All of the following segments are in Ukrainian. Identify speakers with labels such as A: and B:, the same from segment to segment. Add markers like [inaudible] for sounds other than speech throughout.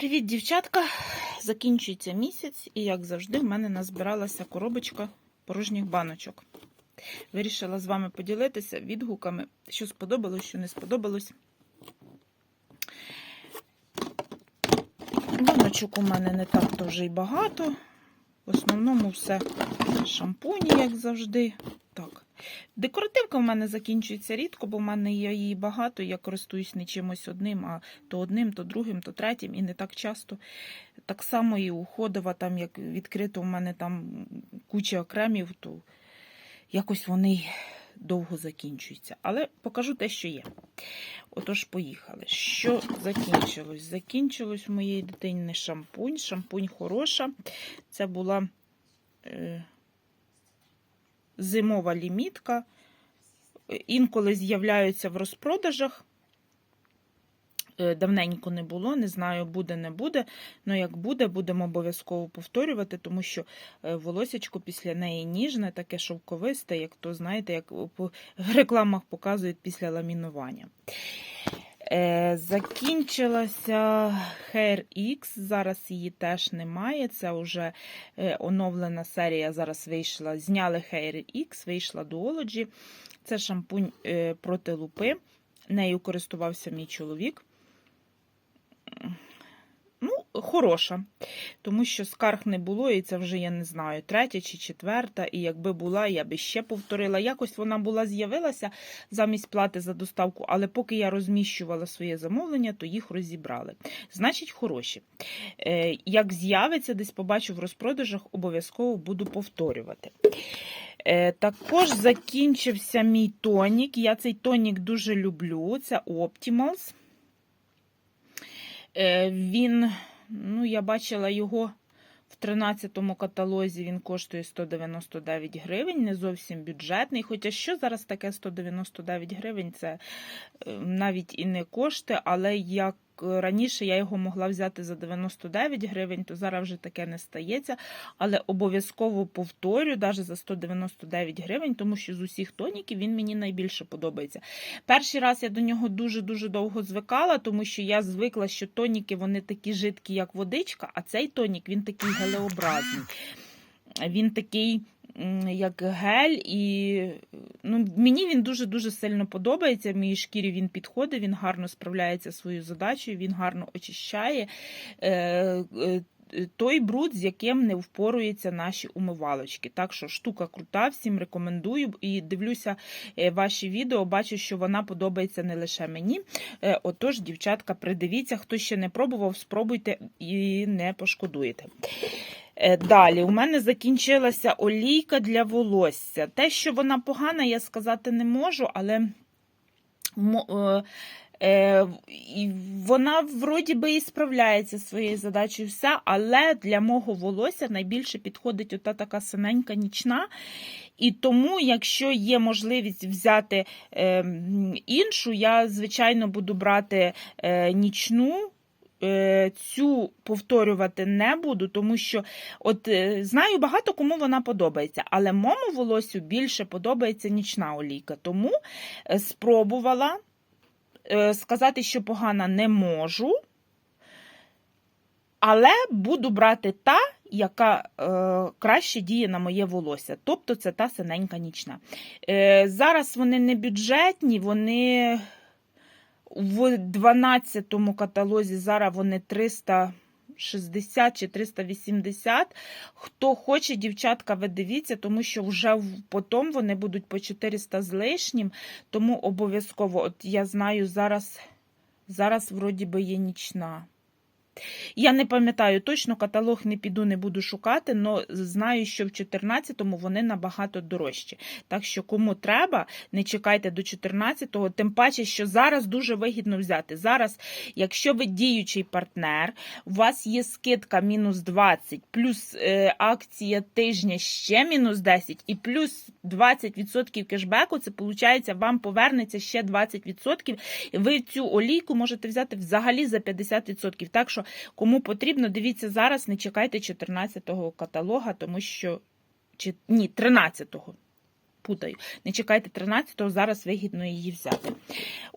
A: Привіт, дівчатка! Закінчується місяць, і, як завжди, в мене назбиралася коробочка порожніх баночок. Вирішила з вами поділитися відгуками, що сподобалось, що не сподобалось. Баночок у мене не так то вже й багато. В основному все шампуні, як завжди. Так. Декоративка в мене закінчується рідко, бо в мене є її багато. Я користуюсь не чимось одним, а то одним, то другим, то третім, і не так часто. Так само і уходова, там як відкрито в мене там куча окремів, то якось вони довго закінчуються. Але покажу те, що є. Отож, поїхали. Що закінчилось? Закінчилось в моєї дитині шампунь. Шампунь хороша. Це була. Зимова лімітка. Інколи з'являються в розпродажах. Е, Давненько не було, не знаю, буде, не буде. Ну, як буде, будемо обов'язково повторювати, тому що е, волосячко після неї ніжне, таке шовковисте, як то, знаєте, як в рекламах показують після ламінування. Е, Закінчилася Hair X, зараз її теж немає. Це вже е, оновлена серія. Зараз вийшла. Зняли Hair X, вийшла Duology. Це шампунь е, проти лупи. Нею користувався мій чоловік. Хороша, тому що скарг не було, і це вже я не знаю, третя чи четверта. І якби була, я би ще повторила. Якось вона була з'явилася замість плати за доставку, але поки я розміщувала своє замовлення, то їх розібрали. Значить, хороші. Е, Як з'явиться, десь побачу в розпродажах, обов'язково буду повторювати. Е, Також закінчився мій тонік. Я цей тонік дуже люблю. Це Optimals. Е, Він, ну, я бачила його в 13-му каталозі, він коштує 199 гривень, не зовсім бюджетний. Хоча що зараз таке 199 гривень, це е, навіть і не кошти, але як раніше я його могла взяти за 99 гривень, то зараз вже таке не стається. Але обов'язково повторю, навіть за 199 гривень, тому що з усіх тоніків він мені найбільше подобається. Перший раз я до нього дуже-дуже довго звикала, тому що я звикла, що тоніки вони такі жидкі, як водичка, а цей тонік він такий гелеобразний. Він такий. Як гель, і ну, мені він дуже-дуже сильно подобається. В моїй шкірі він підходить, він гарно справляється своєю задачею, він гарно очищає е, е, той бруд, з яким не впоруються наші умивалочки. Так що штука крута, всім рекомендую і дивлюся е, ваші відео, бачу, що вона подобається не лише мені. Отож, дівчатка, придивіться, хто ще не пробував, спробуйте і не пошкодуєте. Е, Далі, у мене закінчилася олійка для волосся. Те, що вона погана, я сказати не можу, але е, е, вона вроді би і справляється своєю задачею, все, але для мого волосся найбільше підходить ота така синенька нічна. І тому, якщо є можливість взяти іншу, я, звичайно, буду брати нічну. Е, цю повторювати не буду, тому що от е, знаю багато кому вона подобається, але моєму волосю більше подобається нічна олійка. Тому е, спробувала сказати, що погана не можу. Але буду брати та, яка е, краще діє на моє волосся. Тобто це та синенька нічна. Е, Зараз вони не бюджетні, вони в 12 каталозі зараз вони 360 чи 380. Хто хоче, дівчатка, ви дивіться, тому що вже потім вони будуть по 400 з лишнім. Тому обов'язково, от я знаю, зараз, зараз вроді би є нічна. Я не пам'ятаю точно, каталог не піду, не буду шукати, але знаю, що в 14-му вони набагато дорожчі. Так що, кому треба, не чекайте до 14-го, тим паче, що зараз дуже вигідно взяти. Зараз, якщо ви діючий партнер, у вас є скидка мінус 20, плюс е, акція тижня ще мінус 10, і плюс 20% кешбеку, це виходить, вам повернеться ще 20%. І ви цю олійку можете взяти взагалі за 50%. Так що Кому потрібно, дивіться зараз, не чекайте 14-го каталога, тому що. Чи, Ні, 13-го. путаю. Не чекайте 13-го, зараз вигідно її взяти.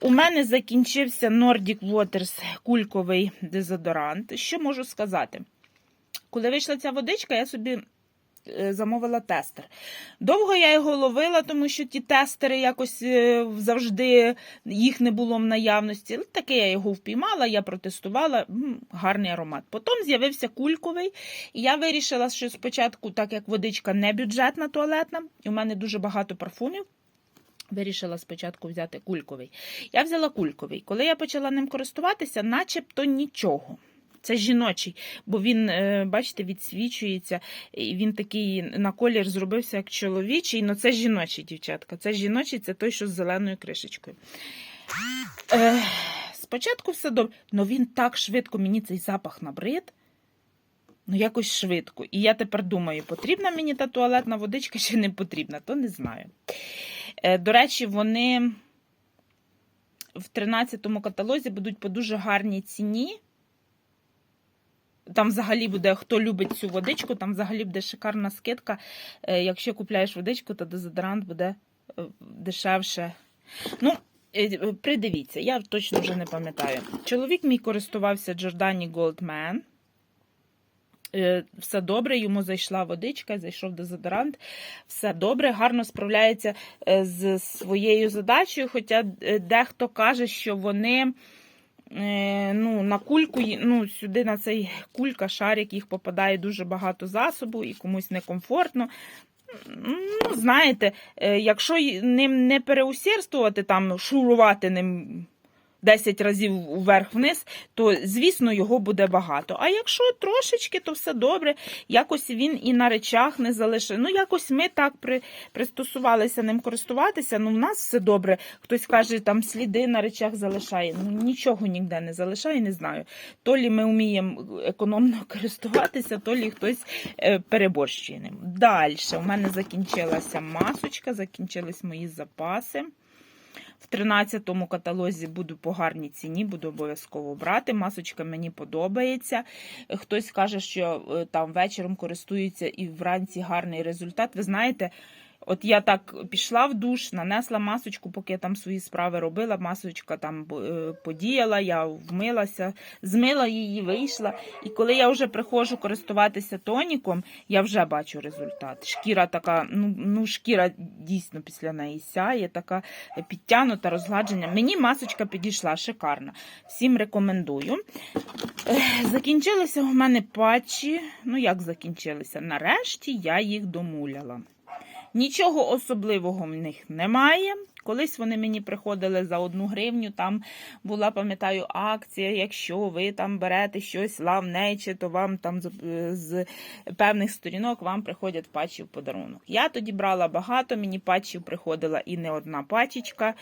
A: У мене закінчився Nordic Waters кульковий дезодорант. Що можу сказати? Коли вийшла ця водичка, я собі замовила тестер. Довго я його ловила, тому що ті тестери якось е, завжди їх не було в наявності. Таке я його впіймала, я протестувала. Гарний аромат. Потім з'явився кульковий, і я вирішила, що спочатку, так як водичка не бюджетна туалетна, і у мене дуже багато парфумів. Вирішила спочатку взяти кульковий. Я взяла кульковий. Коли я почала ним користуватися, начебто нічого. Це жіночий, бо він, е, бачите, відсвічується, і він такий на колір зробився як чоловічий, але це жіночий, дівчатка. Це жіночий, це той, що з зеленою кришечкою. Е, спочатку все добре, але він так швидко мені цей запах набрид. Ну, якось швидко. І я тепер думаю, потрібна мені та туалетна водичка чи не потрібна, то не знаю. Е, До речі, вони в 13-му каталозі будуть по дуже гарній ціні. Там взагалі буде, хто любить цю водичку, там взагалі буде шикарна скидка. Е, Якщо купляєш водичку, то дезодорант буде е, дешевше. Ну, е, придивіться, я точно вже не пам'ятаю. Чоловік мій користувався Giordani Goldman. Все добре, йому зайшла водичка, зайшов дезодорант. Все добре, гарно справляється з своєю задачею. Хоча дехто каже, що вони ну, на кульку, ну, сюди на цей кулька, шарик, їх попадає дуже багато засобу і комусь некомфортно. Ну, знаєте, е, якщо ним не переусердствувати, там, шурувати ним 10 разів вверх-вниз, то, звісно, його буде багато. А якщо трошечки, то все добре. Якось він і на речах не залишив. Ну, якось ми так при, пристосувалися ним користуватися. Ну, в нас все добре. Хтось каже, там сліди на речах залишає. Ну, нічого ніде не залишає, не знаю. То лі ми вміємо економно [laughs] користуватися, то лі хтось е, переборщує ним. Далі, у мене закінчилася масочка, закінчились мої запаси. В 13-му каталозі буду по гарній ціні, буду обов'язково брати. Масочка мені подобається. Хтось каже, що е, там вечором користується і вранці гарний результат. Ви знаєте, от я так пішла в душ, нанесла масочку, поки я там свої справи робила. Масочка там е, подіяла, я вмилася, змила її, вийшла. І коли я вже приходжу користуватися тоніком, я вже бачу результат. Шкіра така, ну, ну шкіра дійсно після неї сяє, така підтягнута, розгладження. Мені масочка підійшла шикарна. Всім рекомендую. Закінчилися у мене патчі. Ну, як закінчилися? Нарешті я їх домуляла. Нічого особливого в них немає. Колись вони мені приходили за одну гривню. Там була, пам'ятаю, акція. Якщо ви там берете щось лавнече, то вам там з, з певних сторінок вам приходять патчі в подарунок. Я тоді брала багато, мені патчів приходила і не одна пачечка.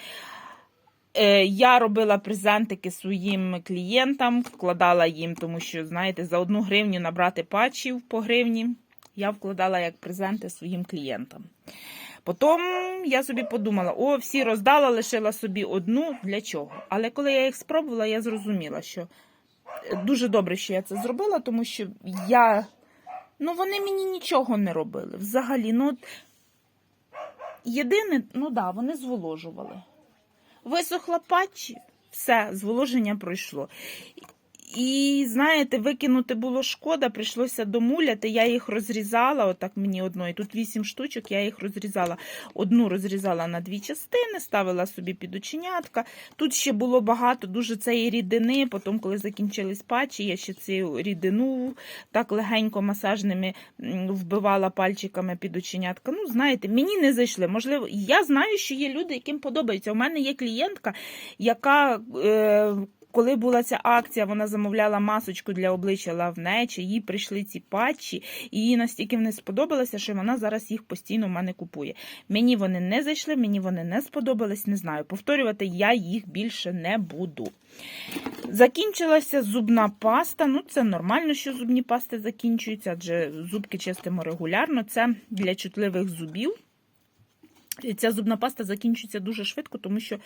A: Е, Я робила презентики своїм клієнтам, вкладала їм, тому що, знаєте, за одну гривню набрати патчів по гривні я вкладала як презенти своїм клієнтам. Потім я собі подумала: о, всі роздала, лишила собі одну для чого. Але коли я їх спробувала, я зрозуміла, що дуже добре, що я це зробила, тому що я. Ну, вони мені нічого не робили. Взагалі, ну. Єдине, ну да, вони зволожували. Висохла патчі, все, зволоження пройшло. І знаєте, викинути було шкода, прийшлося домуляти. Я їх розрізала, отак мені одної. Тут вісім штучок, я їх розрізала. Одну розрізала на дві частини, ставила собі під оченятка. Тут ще було багато дуже цієї рідини. Потім, коли закінчились патчі, я ще цю рідину так легенько масажними вбивала пальчиками під оченятка. Ну, знаєте, мені не зайшли. Можливо, я знаю, що є люди, яким подобається. У мене є клієнтка, яка. Е, коли була ця акція, вона замовляла масочку для обличчя лавнечі, їй прийшли ці патчі, і їй настільки вони сподобалися, що вона зараз їх постійно в мене купує. Мені вони не зайшли, мені вони не сподобались, не знаю. Повторювати я їх більше не буду. Закінчилася зубна паста. Ну, це нормально, що зубні пасти закінчуються, адже зубки чистимо регулярно. Це для чутливих зубів. Ця зубна паста закінчується дуже швидко, тому що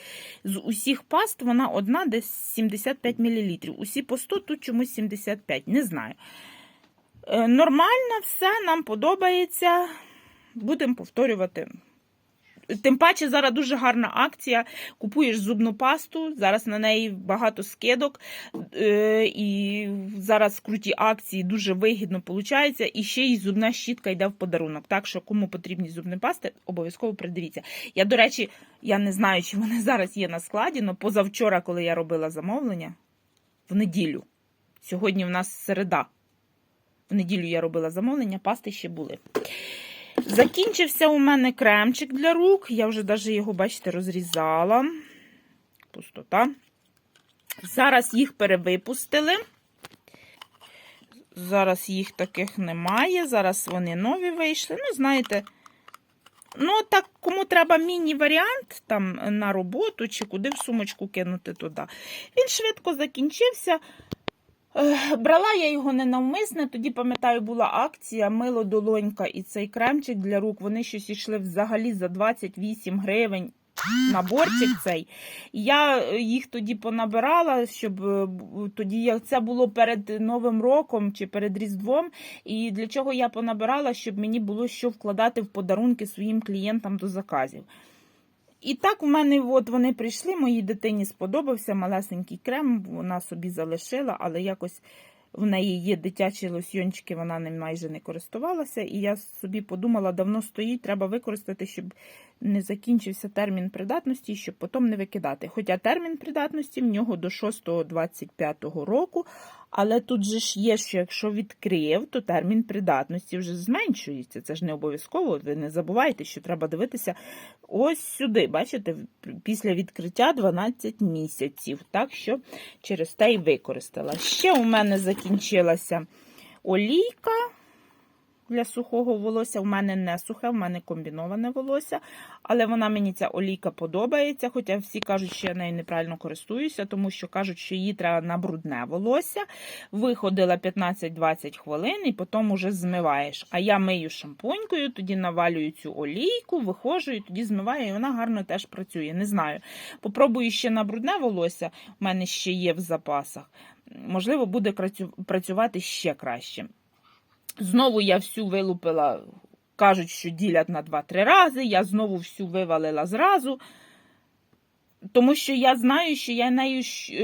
A: з усіх паст вона одна десь 75 мл. Усі по 100, тут чомусь 75, не знаю. Е, Нормально, все, нам подобається. Будемо повторювати Тим паче зараз дуже гарна акція. Купуєш зубну пасту, зараз на неї багато скидок, е, і зараз круті акції дуже вигідно виходить. І ще й зубна щітка йде в подарунок. Так що, кому потрібні зубні пасти, обов'язково придивіться. Я, до речі, я не знаю, чи вони зараз є на складі, але позавчора, коли я робила замовлення, в неділю. Сьогодні в нас середа. В неділю я робила замовлення, пасти ще були. Закінчився у мене кремчик для рук. Я вже навіть його, бачите, розрізала. Пустота. Зараз їх перевипустили. Зараз їх таких немає. Зараз вони нові вийшли. Ну, знаєте, ну, так, кому треба міні-варіант там на роботу чи куди в сумочку кинути туди. Він швидко закінчився. Брала я його ненавмисне, тоді, пам'ятаю, була акція мило долонька і цей кремчик для рук. Вони щось йшли взагалі за 28 гривень. Наборчик цей. Я е, їх тоді понабирала, щоб е, тоді це було перед Новим роком чи перед Різдвом. І для чого я понабирала, щоб мені було що вкладати в подарунки своїм клієнтам до заказів. І так в мене от вони прийшли, моїй дитині сподобався малесенький крем, вона собі залишила, але якось в неї є дитячі лосьйончики, вона ним майже не користувалася. І я собі подумала, давно стоїть, треба використати, щоб не закінчився термін придатності, щоб потім не викидати. Хоча термін придатності в нього до 6.25 року, але тут же ж є, що якщо відкрив, то термін придатності вже зменшується. Це ж не обов'язково. Ви не забувайте, що треба дивитися ось сюди. Бачите, після відкриття 12 місяців. Так що через те й використала. Ще у мене закінчилася олійка. Для сухого волосся У мене не сухе, в мене комбіноване волосся, але вона мені ця олійка подобається. Хоча всі кажуть, що я нею неправильно користуюся, тому що кажуть, що її треба на брудне волосся. Виходила 15-20 хвилин і потім уже змиваєш. А я мию шампунькою, тоді навалюю цю олійку, виходжу і тоді змиваю, і вона гарно теж працює. Не знаю. Попробую ще на брудне волосся, у мене ще є в запасах. Можливо, буде працювати ще краще. Знову я всю вилупила, кажуть, що ділять на 2-3 рази. Я знову всю вивалила зразу. Тому що я знаю, що я нею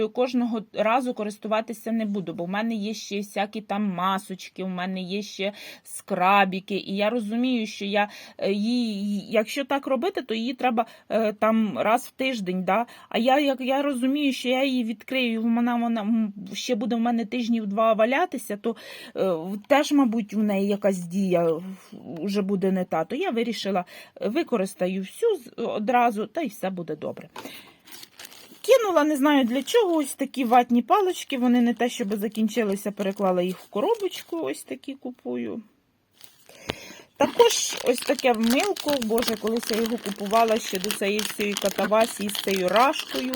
A: кожного разу користуватися не буду, бо в мене є ще всякі там масочки, у мене є ще скрабіки, і я розумію, що я е, її, якщо так робити, то її треба е, там раз в тиждень. Да? А я як я розумію, що я її відкрию, і вона, вона ще буде в мене тижнів два валятися, то е, теж, мабуть, у неї якась дія вже буде не та. То я вирішила е, використаю всю одразу, та й все буде добре. Кинула, не знаю для чого, ось такі ватні палички. Вони не те, щоб закінчилися, переклала їх в коробочку, ось такі купую. Також ось таке вмилко, боже, колись я його купувала ще до цієї всієї катавасії з цією рашкою.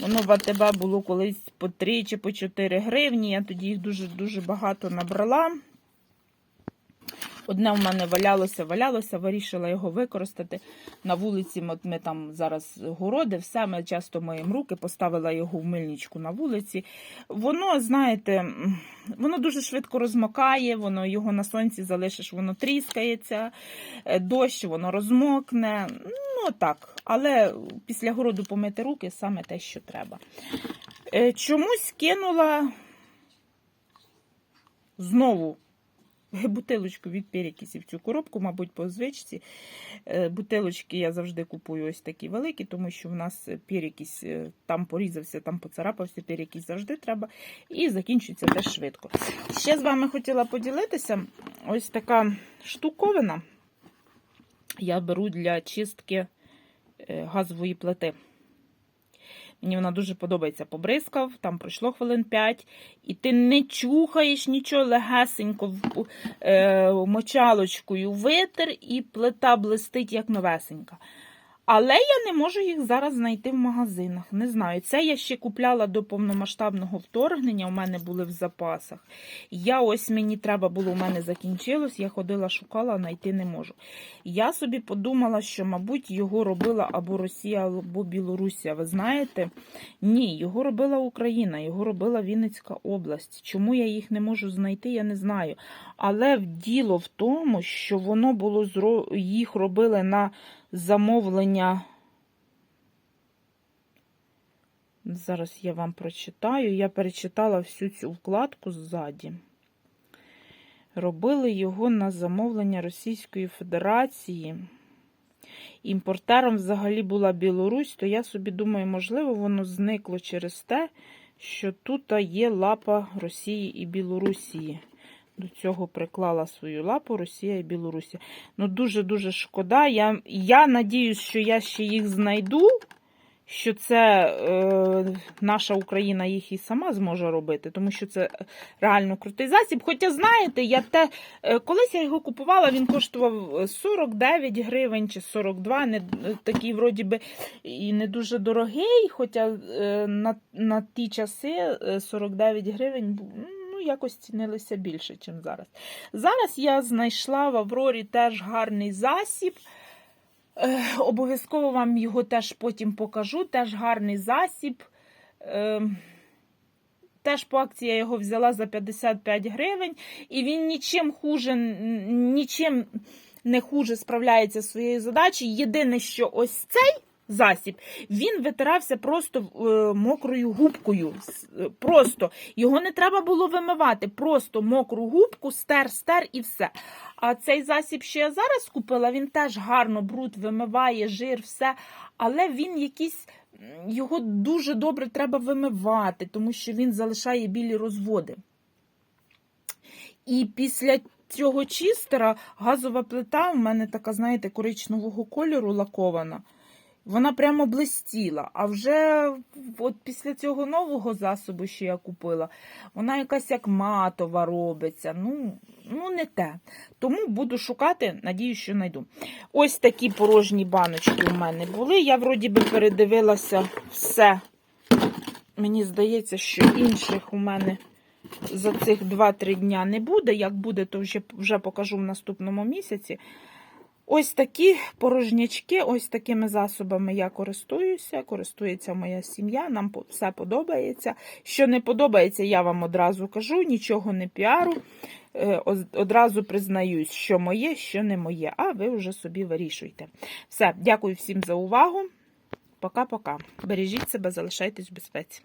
A: Воно в АТБ було колись по 3 чи по 4 гривні. Я тоді їх дуже-дуже багато набрала. Одне в мене валялося, валялося, вирішила його використати. На вулиці ми, ми там зараз городи, все, ми часто миємо руки, поставила його в мильничку на вулиці. Воно, знаєте, воно дуже швидко розмокає, воно його на сонці залишиш, воно тріскається, е, дощ, воно розмокне. Ну так, але після городу помити руки саме те, що треба. Е, Чомусь кинула знову [laughs] бутилочку від перекисів цю коробку, мабуть, по звичці. Е, Бутилочки я завжди купую ось такі великі, тому що в нас перекись е, там порізався, там поцарапався, перекись завжди треба. І закінчується теж швидко. Ще з вами хотіла поділитися ось така штуковина. Я беру для чистки е, газової плити. Мені вона дуже подобається. Побризкав, там пройшло хвилин 5, і ти не чухаєш нічого легесенько е, мочалочкою витер, і плита блистить як новесенька. Але я не можу їх зараз знайти в магазинах. Не знаю. Це я ще купляла до повномасштабного вторгнення. У мене були в запасах. Я ось мені треба було, у мене закінчилось. Я ходила, шукала, знайти не можу. Я собі подумала, що, мабуть, його робила або Росія, або Білорусія. Ви знаєте? Ні, його робила Україна, його робила Вінницька область. Чому я їх не можу знайти, я не знаю. Але діло в тому, що воно було їх робили на замовлення. Зараз я вам прочитаю. Я перечитала всю цю вкладку ззаді. Робили його на замовлення Російської Федерації. Імпортером взагалі була Білорусь, то я собі думаю, можливо, воно зникло через те, що тут є лапа Росії і Білорусії. До цього приклала свою лапу Росія і Білорусі. Ну, дуже-дуже шкода. Я я надіюсь, що я ще їх знайду, що це е, наша Україна їх і сама зможе робити, тому що це реально крутий засіб. Хоча, знаєте, я те, е, колись я його купувала, він коштував 49 гривень чи 42, не, такий, вроді би, і не дуже дорогий, хоча е, на, на ті часи е, 49 гривень був. Ну, якось цінилися більше, ніж зараз. Зараз я знайшла в Аврорі теж гарний засіб. Е, обов'язково вам його теж потім покажу. Теж гарний засіб. Е, теж по акції я його взяла за 55 гривень, і він нічим хуже, нічим не хуже справляється зі своєю задачею. Єдине, що ось цей засіб, він витирався просто е, мокрою губкою. Просто його не треба було вимивати, просто мокру губку, стер, стер і все. А цей засіб, що я зараз купила, він теж гарно бруд вимиває, жир, все. Але він якийсь, його дуже добре треба вимивати, тому що він залишає білі розводи. І після цього чистера газова плита в мене така, знаєте, коричневого кольору лакована. Вона прямо блистіла. А вже от після цього нового засобу, що я купила, вона якась як матова робиться. Ну, ну не те. Тому буду шукати, надіюсь, що знайду. Ось такі порожні баночки у мене були. Я, вроді би, передивилася все. Мені здається, що інших у мене за цих 2-3 дня не буде. Як буде, то вже, вже покажу в наступному місяці. Ось такі порожнячки, ось такими засобами я користуюся, користується моя сім'я, нам все подобається. Що не подобається, я вам одразу кажу, нічого не піару. Е, одразу признаюсь, що моє, що не моє, а ви вже собі вирішуйте. Все, дякую всім за увагу. Пока-пока. Бережіть себе, залишайтесь в безпеці.